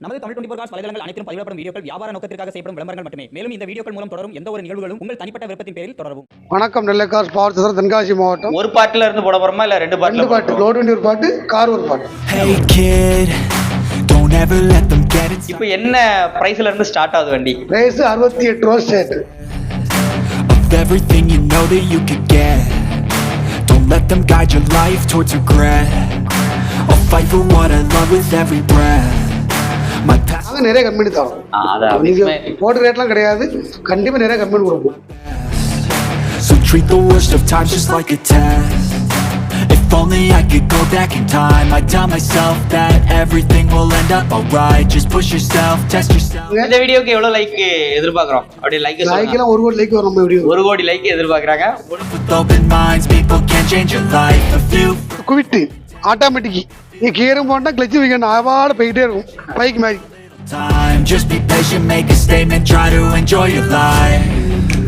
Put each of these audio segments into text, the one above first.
நமது Tamil twenty cos வலைதளங்கள் அனைத்தும் பதிவிடப்படும் வீடியோக்கள் வியாபார நோக்கத்திற்காக செய்யப்படும் விளம்பரங்கள் மட்டுமே. மேலும் இந்த வீடியோக்கள் மூலம் தொடரும் எந்த ஒரு நிகழ்வுகளும் உங்கள் தனிப்பட்ட விருப்பத்தின் பேரில் தொடரவும். வணக்கம் நெல்லைக்கார் பவர் சிதர் தென்காசி மாவட்டம். ஒரு பாட்டுல இருந்து போட போறோமா இல்ல ரெண்டு ரெண்டு பாட்டுல பாட்டு லோடு வண்டி ஒரு பாட்டு கார் ஒரு பாட்டு. Hey kid, don't ever let them get inside இப்போ என்ன பிரைஸ்ல இருந்து ஸ்டார்ட் ஆகுது வண்டி? பிரைஸ் அறுபத்தி எட்டு ரூபா state of everything you know that you could get. Don't let them guide your life towards regret. I'll fight for what I love with every breath. நாங்கள் நிறைய கம்பெனி தரோம் நீங்கள். போட்ட ரேட்லாம் கிடையாது கண்டிப்பாக நிறைய கம்பெனி கொடுப்போம் So treat the worst of times just like a test If only I could go back in time I'd tell myself that everything will end up alright Just push yourself, test yourself இந்த வீடியோக்கு எவ்வளவு like எதிர்பார்க்கறோம் அப்படி like லைக்கெல்லாம் ஒரு கோடி like வரும் நம்ம video ஒரு கோடி லைக் எதிர்பார்க்கறாங்க With open minds, people can change your life A few குவிட்டு ஆட்டோமேட்டிக் நீ கீரும் போட்டால் கிளச்சு வைக்கணும் ஆவாட போயிட்டே இருக்கும். பைக் மாதிரி. Time Just be patient, make a statement, try to enjoy your life.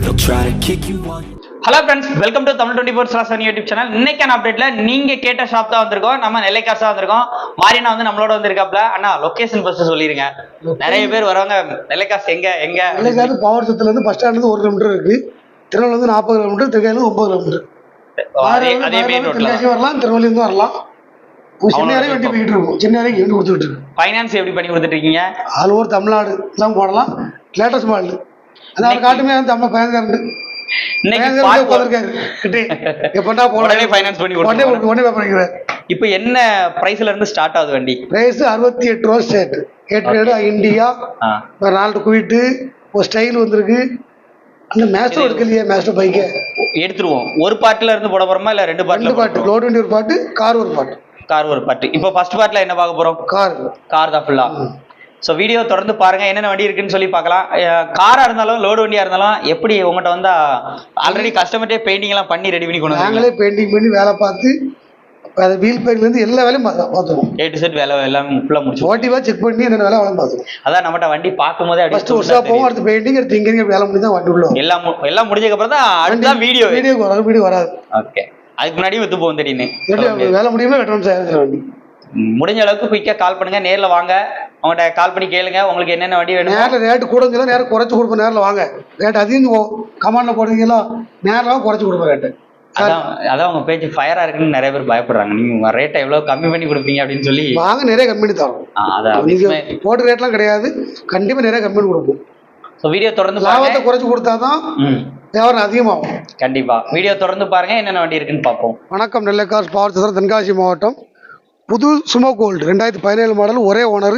They'll try to kick you while you hello friends welcome to Tamil twenty four slash YouTube channel இன்னைக்கான அப்டேட்ல நீங்க கேட்ட shop தான் வந்திருக்கோம். நம்ம நெல்லைக்காசா வந்திருக்கோம். மாரினா வந்து நம்மளோட வந்திருக்காப்ல அண்ணா லொகேஷன் ஃபர்ஸ்ட் சொல்லிருங்க. நிறைய பேர் வரவங்க. நெல்லைக்காசு எங்க எங்க? நெல்லைக்காரு பவர் சத்துலேருந்து பஸ் ஸ்டாண்ட்லேருந்து ஒரு கிலோமீட்டர் இருக்கு. திருநெல்வேலிருந்து நாற்பது கிலோமீட்டர் திருக்கையிலேருந்து ஒன்பது கிலோமீட்டர் அதே அதே மெயின் ரோட்ல தென்காசி வரலாம் திருநெல்வேலிருந்து வரலாம். சென்னை வரைக்கும் வண்டி போயிட்டு இருக்கும். சென்னை வரைக்கும் வண்டி கொடுத்துட்டு ஃபைனான்ஸ் எப்படி பண்ணி கொடுத்துட்டு இருக்கீங்க ஆல் ஓவர் தமிழ்நாடு. எல்லாம் போடலாம். லேட்டஸ்ட் மாடல் அதான் அவர் காட்டுமே தமிழ் பண்ணிக்கிறார் இப்போ என்ன பிரைஸ்ல இருந்து ஸ்டார்ட் ஆகுது வண்டி? பிரைஸ் அறுபத்தி எட்டு ரூபா ஸ்டேட் ஏற்கனவே இந்தியா நாலு குவிட்டு ஒரு ஸ்டைல் வந்திருக்கு. அந்த மேஸ்டோ எடுக்கலையே மேஸ்டோ பைக்கு. எடுத்துருவோம். ஒரு பாட்டுல இருந்து போட போறோமா இல்ல ரெண்டு ரெண்டு பாட்டுல பாட்டு. லோடு வண்டி ஒரு பாட்டு கார் ஒரு பாட்டு. கார் ஒரு பாட்டு இப்போ ஃபர்ஸ்ட் பார்ட்ல என்ன பார்க்க போறோம்? கார் கார் தான் ஃபுல்லா ஸோ வீடியோ தொடர்ந்து பாருங்க என்னென்ன வண்டி இருக்குன்னு சொல்லி பார்க்கலாம். காரா இருந்தாலும் லோடு வண்டியா இருந்தாலும் எப்படி உங்கள்கிட்ட வந்தா ஆல்ரெடி கஸ்டமர்டே பெயிண்டிங் எல்லாம் பண்ணி ரெடி பண்ணி கொண்டு நாங்களே பெயிண்டிங் பண்ணி வேலை பார்த்து அதை வீல் பேக்லேருந்து எல்லா வேலையும் பார்த்து- பார்த்துருவோம். ஏ டு செட் வேலை எல்லாம் ஃபுல்லாக முடிச்சு ஓட்டிவா செக் பண்ணி என்னென்ன வேலை வேலை பார்த்துருவோம். அதான் நம்மகிட்ட வண்டி பார்க்கும்போதே ஃபர்ஸ்ட் அப்படி ஒர்க் போவோம் அடுத்து பெயிண்டிங் அடுத்து இங்கே வேலை முடிஞ்சு தான் வண்டி உள்ள. எல்லாம் எல்லாம் முடிஞ்சதுக்கு அப்புறம் தான் அடுத்ததான் வீடியோ. வீடியோ வராது வீடியோ வராது. ஓகே அதுக்கு முன்னாடி வித்து போகும் திடீர்னு. வேலை முடியுமா வெட்டணும் சார்? முடிஞ்ச அளவுக்கு குயிக்கா கால் பண்ணுங்க நேர்ல வாங்க. அவங்கள்ட்ட கால் பண்ணி கேளுங்க உங்களுக்கு என்னென்ன வண்டி வேணுமோ. நேரில் ரேட்டு கூட நேரம் குறைச்சி கொடுப்போம் நேரில் வாங்க. ரேட் அதிகம் கமாண்டில் போடுறீங்களா நேரில் குறைச்சி கொடுப்போம் ரேட்டு அதான் அதான் உங்க பேஜ் ஃபயரா இருக்குன்னு நிறைய பேர் பயப்படுறாங்க. நீங்க ரேட்டை எவ்வளவு கம்மி பண்ணி கொடுப்பீங்க அப்படின்னு சொல்லி. வாங்க நிறைய கம்பெனி தரோம். அதான் போட்ட ரேட்லாம் கிடையாது. கண்டிப்பாக நிறைய கம்பெனி கொடுப்போம். ஸோ வீடியோ தொடர்ந்து லாபத்தை குறைச்சி கொடுத்தா தான் ம். வியாபாரம் அதிகமாகும். கண்டிப்பா. வீடியோ தொடர்ந்து பாருங்க என்னென்ன வண்டி இருக்குன்னு பார்ப்போம். வணக்கம் நெல்லைக்கார் பவர் சிதர் தென்காசி மாவட்டம். புது சுமோ கோல்டு ரெண்டாயிரத்தி பதினேழு மாடல் ஒரே ஓனர்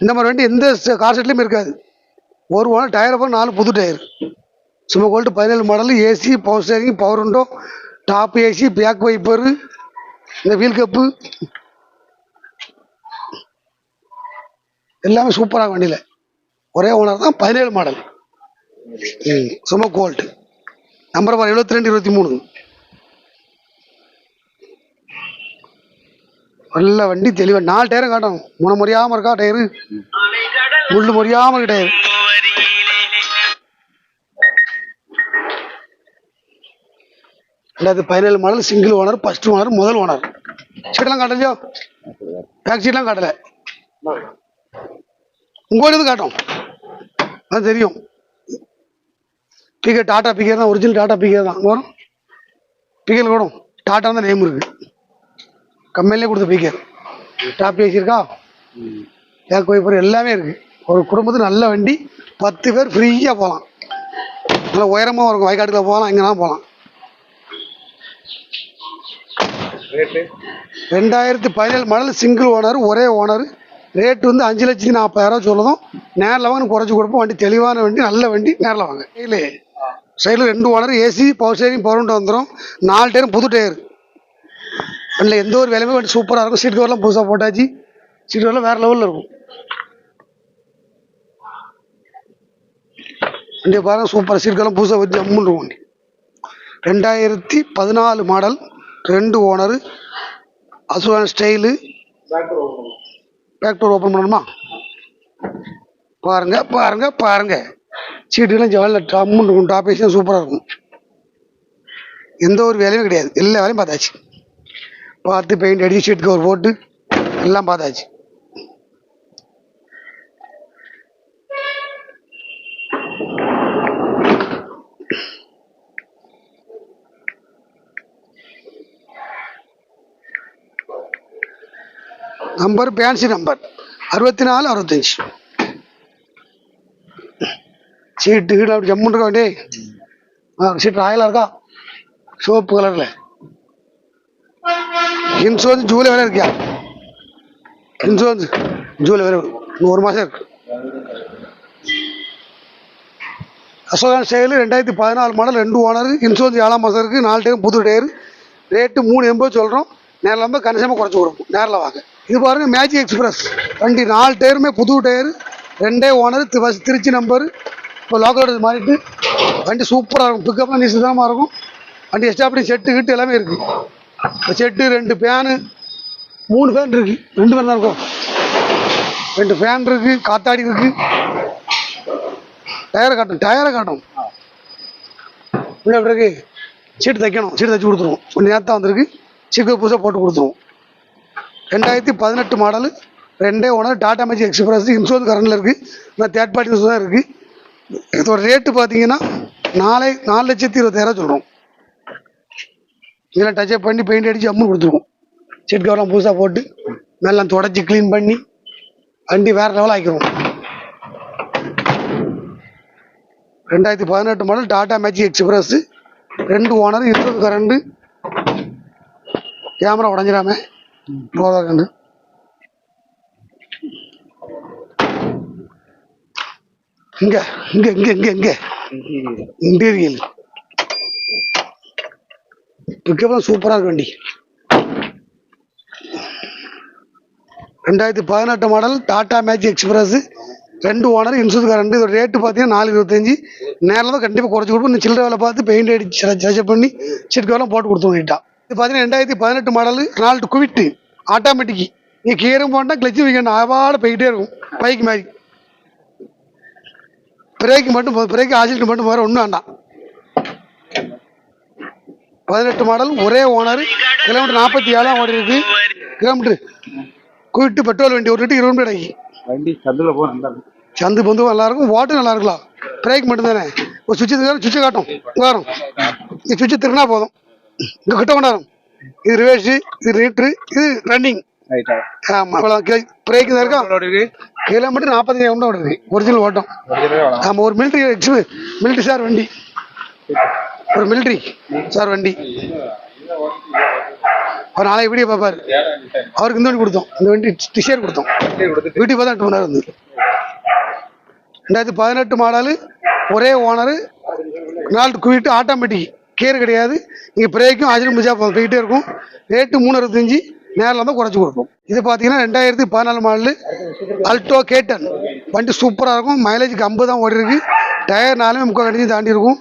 இந்த மாதிரி வண்டி எந்த கார் செட்லையும் இருக்காது. ஒரு ஓனர் டயர் அப்புறம் நாலு புது டயர் சுமோ கோல்டு பதினேழு model AC power steering power window top AC back wiper இந்த வீல் கப்பு எல்லாமே சூப்பராக வண்டியில். ஒரே ஓனர் தான் பதினேழு மாடல். Sumo Gold. நம்பர் பார் எழுபத்தி ரெண்டு இருபத்தி மூணு நல்ல வண்டி தெளிவாக நாலு டயரும் காட்டணும் முனை முறையாம இருக்கா டயரு? முள்ளு முறியாமல் இருக்கு டயர். ரெண்டாயிரத்தி பதினேழு model single owner first owner முதல் ஓனர் சீட்டெல்லாம் காட்டலையோ? பேக் சீட்லாம் காட்டலை. உங்கள் காட்டும். அது தெரியும். பிகே டாடா பிகே தான் ஒரிஜினல் டாடா பிகே தான். வரும். பிகேல கூட டாட்டா தான் நேம் இருக்குது கம்பெனிலே கொடுத்த பீக்கர் டாப் ஏசி இருக்கா? பேக் வைப்பர் எல்லாமே இருக்கு. ஒரு குடும்பத்துக்கு நல்ல வண்டி. பத்து பேர் ஃப்ரீயாக போகலாம். நல்லா உயரமாக இருக்கும். வயக்காட்டுக்குள்ள போகலாம். எங்கன்னா போகலாம். ரெண்டாயிரத்தி பதினேழு மாடல் சிங்கிள் ஓனர் ஒரே ஓனர் ரேட் வந்து அஞ்சு லட்சத்தி நாற்பதாயிரம் சொல்லதும். நேரில் வாங்க குறைச்சி கொடுப்போம். வண்டி தெளிவான வண்டி நல்ல வண்டி நேரில் வாங்க. இல்லை. சைடில் ரெண்டு owner AC power steering power வந்துடும் நாலு டயரும் புது டயர் வண்டியில் எந்த ஒரு வேலையுமே வண்டி சூப்பராக இருக்கும். சீட் கவர்லாம் புதுசாக போட்டாச்சு. சீட் கவர்லாம் வேறு லெவலில் இருக்கும். வண்டியை பாருங்க சூப்பராக சீட் கவர்லாம் புதுசாக வச்சு ஜம்முன்னு இருக்கும் வண்டி. ரெண்டாயிரத்தி பதினாலு மாடல் ரெண்டு ஓனரு அசுவான் ஸ்டைலு பேக் டோர் ஓப்பன் பண்ணணுமா? பாருங்க பாருங்க பாருங்க. சீட்டுலாம் ஜவாலில் டம்முன்னு இருக்கும் டாப் ஏசியும் சூப்பராக இருக்கும். எந்த ஒரு வேலையும் கிடையாது. எல்லா வேலையும் பார்த்தாச்சு. பார்த்து பெயிண்ட் அடிச்சு சீட்டுக்கு கவர் போட்டு எல்லாம் பார்த்தாச்சு. Number fancy number. அறுபத்தி நாலு அறுபத்தஞ்சி. சீட்டு கீழே அப்படி ஜம்முன்னு இருக்க வேண்டிய சீட்டு ராயலாக இருக்கா? சிவப்பு கலரில். இன்சூரன்ஸ் ஜூலை வேலை இருக்கியா? இன்சூரன்ஸ் ஜூலை வேலை இன்னும் ஒரு மாதம் இருக்கு. அசோகன் செயல் ரெண்டாயிரத்தி பதினாலு மாடல் ரெண்டு ஓனர். இன்சூரன்ஸ் ஏழாம் மாதம் இருக்குது நாலு டயர் புது டயர். ரேட்டு மூணு எண்பது சொல்கிறோம் நேரில் வந்து கணிசமாக குறைச்சி கொடுப்போம். நேரில் வாங்க. இது பாருங்க மேஜிக் எக்ஸ்பிரஸ் வண்டி நாலு டயருமே புது டயர். ரெண்டே ஓனர் திருச்சி நம்பர். இப்போ லோக்கல் மாறிட்டு வண்டி சூப்பராக இருக்கும். பிக்கப்லாம் நிச்சயமாக இருக்கும். வண்டி எஸ்டாப்டி செட்டு கிட்டு எல்லாமே இருக்குது செட்டு ரெண்டு ஃபேனு மூணு ஃபேன் இருக்குது ரெண்டு ஃபேன் தான் இருக்கும். ரெண்டு ஃபேன் இருக்குது காத்தாடி இருக்குது டயரை காட்டும் டயரை காட்டும் உள்ள எப்படி இருக்கு. சீட்டு தைக்கணும். சீட்டு தைச்சி கொடுத்துருவோம். கொஞ்சம் நேரத்தான் வந்திருக்கு. சீக்கிரம் புதுசாக போட்டு கொடுத்துருவோம். ரெண்டாயிரத்தி பதினெட்டு மாடலு. ரெண்டே owner Tata Magic Express insurance கரண்டில் இருக்குது நான் தேர்ட் பார்ட்டி தான் இருக்குது இதோட ரேட்டு பார்த்தீங்கன்னா நாளை நாலு லட்சத்தி இருபத்தாயிரம் சொல்கிறோம் இதெல்லாம் டச்சப் பண்ணி பெயிண்ட் அடித்து அம்மன் கொடுத்துருவோம். செட் கவர்லாம் புதுசாக போட்டு மேலாம் தொடச்சி க்ளீன் பண்ணி வண்டி வேறு லெவல் ஆக்கிடுவோம் ரெண்டாயிரத்தி பதினெட்டு மாடல் டாடா மேஜிக் எக்ஸ்பிரஸ் ரெண்டு ஓனர் இருபது கரண்டு கேமரா உடஞ்சிடாமல் போதா இங்க இங்க இங்க இங்க இங்க. இன்டீரியல் பிக்கப்லாம் சூப்பராக இருக்கு வண்டி. ரெண்டாயிரத்தி பதினெட்டு மாடல் டாடா மேஜிக் எக்ஸ்பிரஸ் ரெண்டு ஓனர் இன்சூரன்ஸ் ரெண்டு இதோட ரேட்டு பார்த்தீங்கன்னா நாலு இருபத்தஞ்சி. நேரில் தான் கண்டிப்பாக குறைச்சி கொடுப்போம். இந்த சில்லறை வேலை பார்த்து பெயிண்ட் அடிச்சு சர்ச்சை பண்ணி சீட்கெல்லாம் போட்டு கொடுத்தோம் நீட்டா இது பார்த்தீங்கன்னா ரெண்டாயிரத்தி பதினெட்டு மாடல் நாலு குவிட்டு ஆட்டோமேட்டிக் நீ கீரும் போட்டால் கிளச்சு வைக்கணும் ஆவாட போய்கிட்டே இருக்கும். பைக் மாதிரி. பிரேக் மட்டும் பிரேக் ஆசிட்டு மட்டும் வேறு ஒன்றும் வேண்டாம். பதினெட்டு மாடல் ஒரே ஓனர் கிலோமீட்டர் நாற்பத்தி ஏழாம் ஓடி இருக்கு கிலோமீட்டர் குவிட்டு பெட்ரோல் வண்டி ஒரு லிட்டர் இருபது ரூபாய் வண்டி சந்தில் போக சந்து பந்து நல்லா இருக்கும். ஓட்டு நல்லா இருக்கலாம். பிரேக் மட்டும் தானே. ஒரு சுவிட்சு சுவிட்சை காட்டும். வரும் சுவிட்சை திருனா போதும். இங்கே கிட்ட கொண்டாடும் இது ரிவர்ஸு இது ரீட்ரு இது ரன்னிங் ஆமாம் அவ்வளோ பிரேக் தான் இருக்கா? கிலோமீட்டர் நாற்பத்தஞ்சு கிலோமீட்டர் ஓடுது. ஒரிஜினல் ஓட்டம். ஆமாம் ஒரு மிலிட்ரி எக்ஸ் மிலிட்ரி சார் வண்டி. ஒரு மிலிட்ரி சார் வண்டி. அவர் நாளைக்கு வீடியோ பார்ப்பார். அவருக்கு இந்த வண்டி கொடுத்தோம். இந்த வண்டி டிஷர்ட் கொடுத்தோம். வீட்டுக்கு பார்த்தா எட்டு மணி நேரம் வந்து ரெண்டாயிரத்தி பதினெட்டு மாடலு ஒரே ஓனரு நாலு குவிட்டு ஆட்டோமேட்டிக் கேர் கிடையாது. நீங்கள் பிரேக்கும் ஆஜரும் முடிச்சா போதும் போயிட்டே இருக்கும். ரேட்டு மூணு அறுபத்தஞ்சு நேரில் தான் குறைச்சி கொடுப்போம். இது பார்த்தீங்கன்னா ரெண்டாயிரத்தி பதினாலு மாடலு அல்டோ கேட்டன் வண்டி சூப்பராக இருக்கும். மைலேஜுக்கு ஐம்பது தான் ஓடி இருக்கு டயர் நாலுமே முக்கால் கடிஞ்சு தாண்டி இருக்கும்.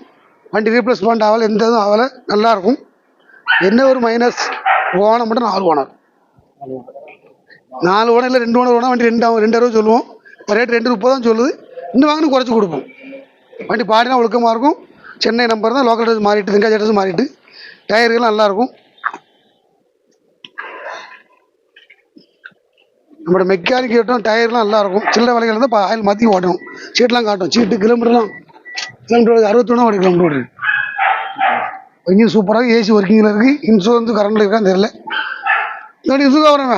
வண்டி ரீப்ளேஸ்மெண்ட் ஆகலை எந்த இதுவும் ஆகலை. நல்லா இருக்கும். என்ன ஒரு மைனஸ் ஓனர் மட்டும் நாலு ஓனர். நாலு ஓனர் இல்லை ரெண்டு ஓனர் ஓனா வண்டி ரெண்டு ஆகும், ரெண்டு அறுபது சொல்லுவோம். இப்போ ரேட் ரெண்டு முப்பது தான் சொல்லுது. இன்னும் வாங்கினு குறைச்சி கொடுப்போம். வண்டி பாடினா ஒழுக்கமாக இருக்கும். சென்னை நம்பர் தான் லோக்கல் அட்ரஸ் மாறிட்டு தென்காசி அட்ரஸ் மாறிட்டு. டயர்கள்லாம் நல்லா இருக்கும் நம்மளோட மெக்கானிக் கேட்டோம் டயர்லாம் நல்லா இருக்கும் சில்லறை விலைகள் இருந்தால் இப்போ ஆயில் மாற்றி ஓட்டணும். சீட்லாம் காட்டும் சீட்டு கிலோமீட்டர்லாம் கிலோமீட்டர் அறுபத்தொன்னா ஒரு கிலோமீட்டர் ஓடுது இன்ஜின் சூப்பராக ஏசி ஒர்க்கிங்கில் இருக்குது இன்சூரன்ஸ் கரண்டில் இருக்கான்னு தெரியல. இன்னொரு இன்சூரன்ஸ் வரேன்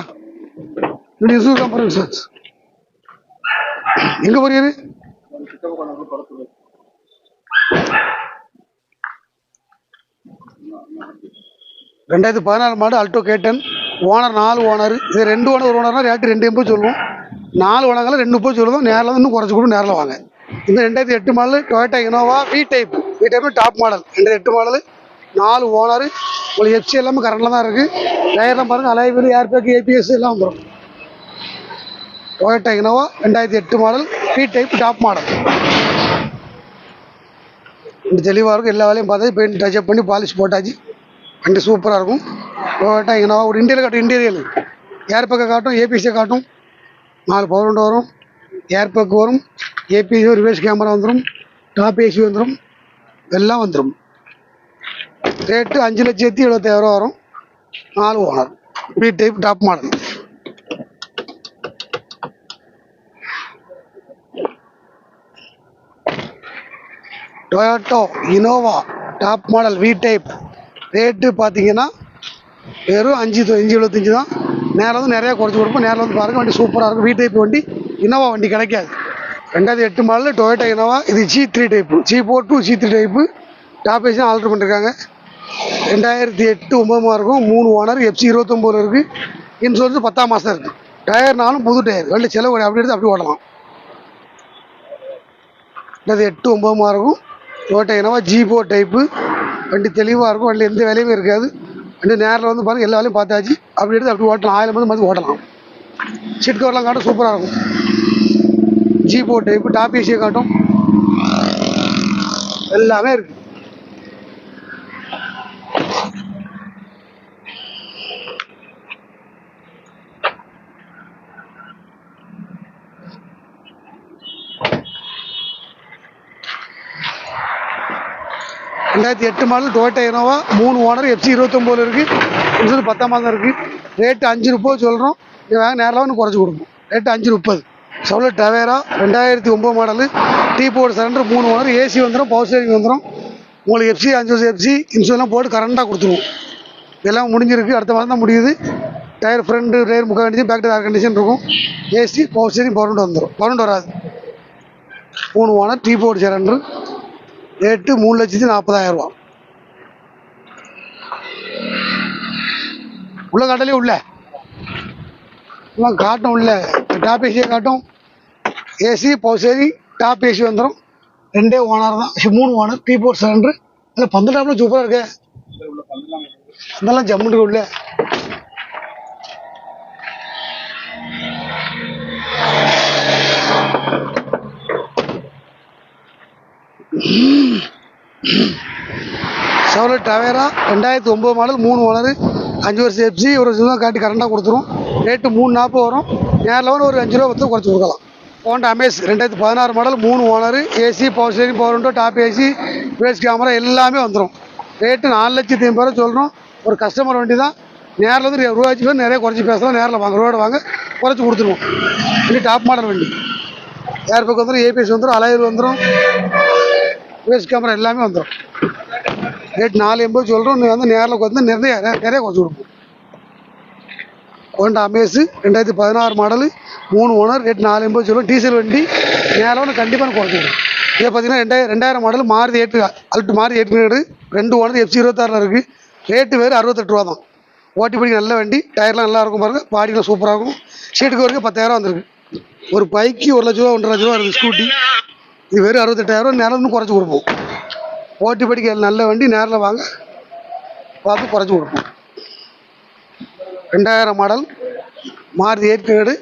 இன்னொரு இன்சூரன்ஸ் போகிறேன் இன்சூரன்ஸ் எங்கே போறீரு ரெண்டாயிரத்தி பதினாலு மாடு அல்டோ கேட்டன் ஓனர் நாலு ஓனர் இது ரெண்டு ஓனர் ஒரு ஓனர்னா ரேட்டு ரெண்டு எண்பது சொல்லுவோம். நாலு ஓனர்களை ரெண்டு முப்பது சொல்லுவோம். நேரில் வந்து இன்னும் குறைச்சி கூட நேரில் வாங்க. இந்த ரெண்டாயிரத்தி எட்டு model Toyota Innova V type V type top model ரெண்டாயிரத்தி எட்டு மாடல் நாலு ஓனர் உங்களுக்கு எஃப்சி எல்லாமே கரண்டில் தான் இருக்குது டயர்லாம் பாருங்கள் அலைவில் ஏர்பேக் ஏபிஎஸ் எல்லாம் வந்துடும் டொயோட்டா இனோவா ரெண்டாயிரத்தி எட்டு model. V type top model இந்த தெளிவாக இருக்கும். எல்லா வேலையும் பார்த்தாச்சு. பெயிண்ட் டச்சப் பண்ணி பாலிஷ் போட்டாச்சு. வண்டி சூப்பராக இருக்கும். டொயோட்டா இனோவா ஒரு இன்டீரியல் காட்டும் இன்டீரியல் ஏர் பேக்கை காட்டும் ஏபிசியை காட்டும். நாலு பவர் விண்டோ வரும். ஏர் பேக் வரும். ஏபிஎஸ் ரிவர்ஸ் கேமரா வந்துடும் டாப் ஏசி வந்துடும் எல்லாம் வந்துடும் ரேட்டு அஞ்சு லட்சத்தி எழுபத்தாயிரம் வரும். நாலு owner. B type top model Toyota Innova top model V type rate பார்த்தீங்கன்னா வெறும் அஞ்சு அஞ்சு எழுபத்தஞ்சு தான். நேரில் வந்து நிறையா குறைச்சி கொடுப்போம். நேரில் வந்து பாருங்கள் வண்டி சூப்பராக இருக்கும் வீ டைப் வண்டி இனோவா வண்டி கிடைக்காது. ரெண்டாயிரத்தி எட்டு மாடல் டொயோட்டா இனோவா இது G three type G four to G three type top AC alter பண்ணிருக்காங்க. ரெண்டாயிரத்தி எட்டு ஒம்பது இருக்கும். மூணு ஓனர் எஃப்சி இருபத்தொம்போது இருக்குது இன்சூரன்ஸ் பத்தாம் மாதம் இருக்குது டயர்னாலும் புது டயர் வண்டி செலவு அப்படி எடுத்து அப்படி ஓடலாம் ரெண்டாவது எட்டு ஒம்பது இருக்கும். Toyota Innova G four type வண்டி தெளிவாக இருக்கும் வண்டி எந்த வேலையுமே இருக்காது. வண்டி நேரில் வந்து பாருங்கள் எல்லா வேலையும் பார்த்தாச்சு. அப்படி எடுத்து அப்படி ஓட்டலாம். ஆயிரம் வந்து மாதிரி ஓட்டலாம். சீட் கவர்லாம் காட்டும் சூப்பராக இருக்கும். ஜி ஃபோர் டைப்பு டாப் ஏசியை காட்டும். எல்லாமே இருக்குது ரெண்டாயிரத்தி எட்டு மாடல் டொயோட்டா இனோவா மூணு ஓனர் எஃப்சி இருபத்தொம்போது இருக்குது இன்சூரன்ஸ் பத்தாம் மாதம் இருக்குது ரேட்டு அஞ்சு முப்பது சொல்கிறோம் நீங்கள் வாங்க நேரில் வந்து குறைச்சி கொடுப்போம். ரேட்டு அஞ்சு முப்பது. சவுலட் டவேரா ரெண்டாயிரத்தி ஒம்பது மாடலு டீ போர்டு சிலிண்டர் மூணு ஓனர் ஏசி வந்துடும் பவர் ஸ்டேரிங் வந்துடும் உங்களுக்கு எஃப்சி அஞ்சு வருஷம் எஃப்சி இன்சூரன்ஸ்லாம் போட்டு கரண்டாக கொடுத்துருவோம். எல்லாம் முடிஞ்சிருக்கு. அடுத்த மாதம் தான் முடியுது. டயர் ஃப்ரண்ட் டயர் முக்கால் கண்டிஷன் பேக் டயர் கண்டிஷன் இருக்கும். ஏசி பவர் ஸ்டேரிங் பவர் வந்துடும் பவர் வராது. மூணு owner D four cylinder rate மூணு லட்சத்தி நாற்பதாயிரம் ரூபா. உள்ள காட்டலே உள்ள? காட்டும் உள்ள. டாப் ஏசியை காட்டும். ஏசி பவுசேரி டாப் ஏசி வந்துடும் ரெண்டே ஓனர் தான். மூணு ஓனர். டீ போர் சிலிண்டர் இல்லை பந்து டாப்ல சூப்பராக இருக்கு. அதெல்லாம் ஜம்முட்டு உள்ள. செவலட் டவேரா ரெண்டாயிரத்தி ஒம்பது மாடல் மூணு ஓனர் அஞ்சு வருஷம் எஃப்சி ஒரு வருஷம் தான் காட்டி கரண்டாக கொடுத்துரும். ரேட்டு மூணு நாற்பது வரும். நேரில் ஒன்று ஒரு அஞ்சு ரூபா பத்து குறைச்சி கொடுக்கலாம். ஹோண்டா அமேஸ் ரெண்டாயிரத்தி பதினாறு மாடல் மூணு owner AC power steering power window top AC base camera எல்லாமே வந்துடும் ரேட்டு நாலு லட்சத்தி ஐம்பது ரூபா சொல்கிறோம் ஒரு கஸ்டமர் வண்டி தான். நேரில் வந்து ரூபாய்ச்சி பேர் நிறைய குறைச்சி பேசலாம். நேரில் வாங்க ரூபாய் வாங்க குறைச்சி கொடுத்துருவோம். இது டாப் மாடல் வண்டி. ஏர் பேக் வந்துடும் ஏபிஎஸ் வந்துடும் அலையர் வந்துடும் பேஸ் கேமரா எல்லாமே வந்துடும் ரேட் நாலு எண்பது சொல்கிறோம் நீ வந்து நேரில் வந்து நிறைய நிறைய குறைச்சி கொடுப்போம். ஹோண்டா அமேஸு ரெண்டாயிரத்தி பதினாறு மாடலு மூணு ஓனர் ரேட் நாலு எண்பது சொல்லுவோம் டீசல் வண்டி நேரில் ஒன்று கண்டிப்பாக குறைச்சிடும் இதை பார்த்தீங்கன்னா ரெண்டாயிரம் ரெண்டாயிரம் மாடல் மாறுதி எட்டு அல்ட்டு மாறுதி எட்டு ரெண்டு ஓனர் எஃப்சி இருபத்தாறில் இருக்குது ரேட்டு வேறு அறுபத்தெட்டு ரூபா தான். ஓட்டி பிடிக்க நல்ல வண்டி டயர்லாம் நல்லா இருக்கும் பாருங்கள் பாடிலாம் சூப்பராக இருக்கும். சீட்டுக்கு வரைக்கும் பத்தாயிரம் வந்திருக்கு. ஒரு பைக்கு ஒரு லட்ச ரூபா ஒன்றரை லட்ச ரூபா இருக்குது ஸ்கூட்டி இது வெறும் அறுபத்தெட்டாயிரம் நேரில் இன்னும் குறைச்சி கொடுப்போம். ஓட்டி படிக்க நல்ல வண்டி நேரில் வாங்க பார்த்து குறைச்சி கொடுப்போம். ரெண்டாயிரம் model Maruti eight grade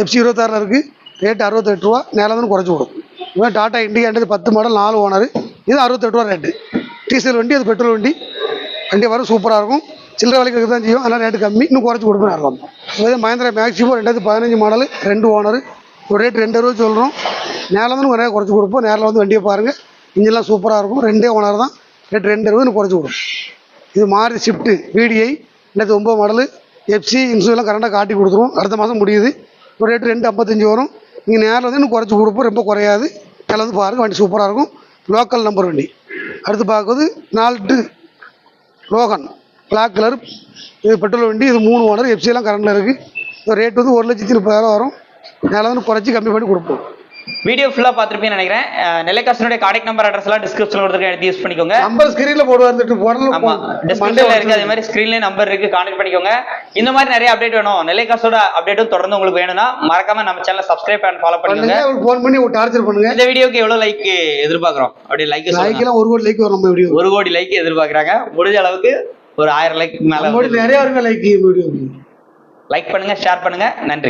FC இருபத்தாறில் இருக்குது ரேட்டு அறுபத்தெட்டு ரூபா நேரில் குறைச்சி கொடுக்கும் இவன் டாட்டா இண்டிகான்றது பத்து மாடல் நாலு ஓனர் இது அறுபத்தெட்டு ரூபா ரேட்டு டீசல் வண்டி அது பெட்ரோல் வண்டி. வண்டி வரும் சூப்பராக இருக்கும். சில்லறை விலைக்கு தான் செய்யும். அதனால் ரேட்டு கம்மி. இன்னும் குறைச்சி கொடுப்பேன் நேரில் இதே மஹேந்திரா மேக்ஸிமம் ரெண்டாயிரத்தி பதினஞ்சு மாடல் ரெண்டு ஓனர் ஒரு ரேட் ரெண்டு ரூபா சொல்கிறோம் நேரில் வந்து நிறையா குறைச்சி கொடுப்போம். நேரில் வந்து வண்டியை பாருங்கள் இன்ஜின்லாம் சூப்பராக இருக்கும். ரெண்டே ஓனர் தான். ரேட் ரெண்டு ரூபா குறைச்சி கொடுக்கும் இது மாறி ஷிஃப்ட்டு விடிஐ ரெண்டாயிரத்தி ஒம்பது மாடலு எஃப்சி இன்சூரெலாம் கரெக்டாக காட்டி கொடுத்துருவோம். அடுத்த மாதம் முடியுது. ஒரு ரேட்டு ரெண்டு ஐம்பத்தஞ்சு வரும். நீங்கள் நேரில் வந்து இன்னும் குறைச்சி கொடுப்போம். ரொம்ப குறையாது. நேரில் வந்து பாருங்கள் வண்டி சூப்பராக இருக்கும். லோக்கல் நம்பர் வண்டி. அடுத்து பார்க்குறது நாலு லோகன். பிளாக் கலர் இது பெட்ரோல் வண்டி. இது மூணு ஓனர் எஃப்சியெல்லாம் கரண்டில் இருக்குது இது ரேட் வந்து ஒரு லட்சத்தி முப்பதாயிரம் வரும். நேரில் வந்து குறைச்சி கம்மி பண்ணி கொடுப்போம். வீடியோ ஃபுல்லா பார்த்திருப்பீங்கன்னு நினைக்கிறேன். நெல்லைக்காசனுடைய கான்டாக்ட் நம்பர் அட்ரஸ் எல்லாம் டிஸ்கிரிப்ஷன்ல கொடுத்துருக்கேன். எடுத்து யூஸ் பண்ணிக்கோங்க. நம்பர் ஸ்க்ரீனில் போடுவார் ஆமா. டிஸ்கிரிப்ஷன்ல இருக்கு. அதே மாதிரி ஸ்கிரீன்லயே நம்பர் இருக்கு. கான்டாக்ட் பண்ணிக்கோங்க. இந்த மாதிரி நிறைய அப்டேட் வேணும். நெல்லைக்காசோட அப்டேட்டும் தொடர்ந்து உங்களுக்கு வேணும்னா மறக்காம நம்ம சேனலை சப்ஸ்கிரைப் அண்ட் ஃபாலோ பண்ணுங்க. ஃபோன் பண்ணி டார்ச்சர் பண்ணுங்க. இந்த வீடியோக்கு எவ்வளவு லைக் எதிர்பார்க்கறோம்? அப்படியே லைக் லைக்கெல்லாம் ஒரு கோடி லைக் வரும் நம்ம வீடியோ ஒரு கோடி லைக் எதிர்பார்க்கறாங்க. முடிஞ்ச அளவுக்கு ஒரு ஆயிரம் லைக் மேல நிறைய வருங்க லைக் வீடியோ லைக் பண்ணுங்க ஷேர் பண்ணுங்க. நன்றி.